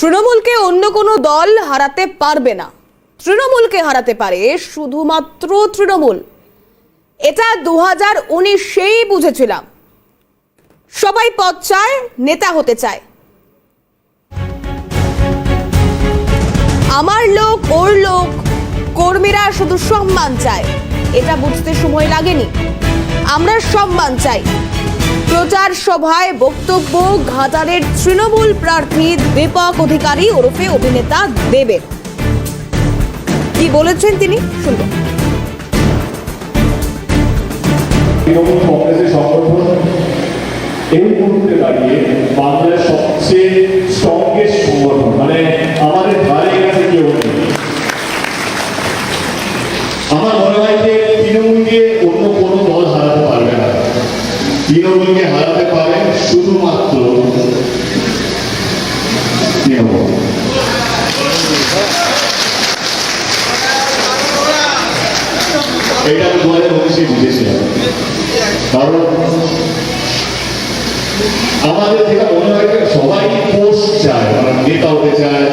তৃণমূলকে অন্য কোনো দল হারাতে পারবে না। তৃণমূলকে হারাতে পারে শুধুমাত্র তৃণমূল। এটা দু হাজার উনিশেই বুঝেছিলাম। সবাই পদ চায়, নেতা হতে চায়। আমার লোক, ওর লোক, কর্মীরা শুধু সম্মান চায়। এটা বুঝতে সময় লাগেনি। আমরা সম্মান চাই। প্রচার সভায় বক্তব্য, ঘাটালের তৃণমূল প্রার্থী দীপক অধিকারী ওরফে অভিনেতা দেবের। কি বলেছেন তিনি? সংগঠন এই মুহূর্তে দাঁড়িয়ে বাংলার সবচেয়ে স্ট্রংগেস্ট সংগঠন মানে আমাদের ধারে কাছে কেউ আমার মনে হয় যে তৃণমূলকে চেয়ে এটা আমি দলের অফিসে বুঝেছিলাম কারণ আমাদের থেকে মনে হয় সবাই পোস্ট চায় আমার নেতা হতে চায়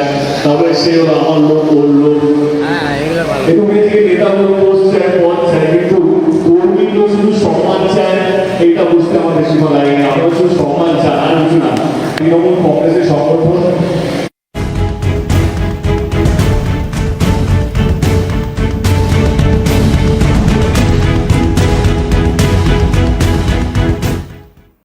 তারপরে সে আমার লোক ওর লোক। হ্যাঁ, এরকম এদিকে নেতা লোক পোস্ট চায় পদ চায় কিন্তু কর্মী শুধু সম্মান চায় এটা বুঝতে আমাদের সীমা লাগে আমরা শুধু সম্মান চায় আর কিছু না। তৃণমূল কংগ্রেসের সংগঠন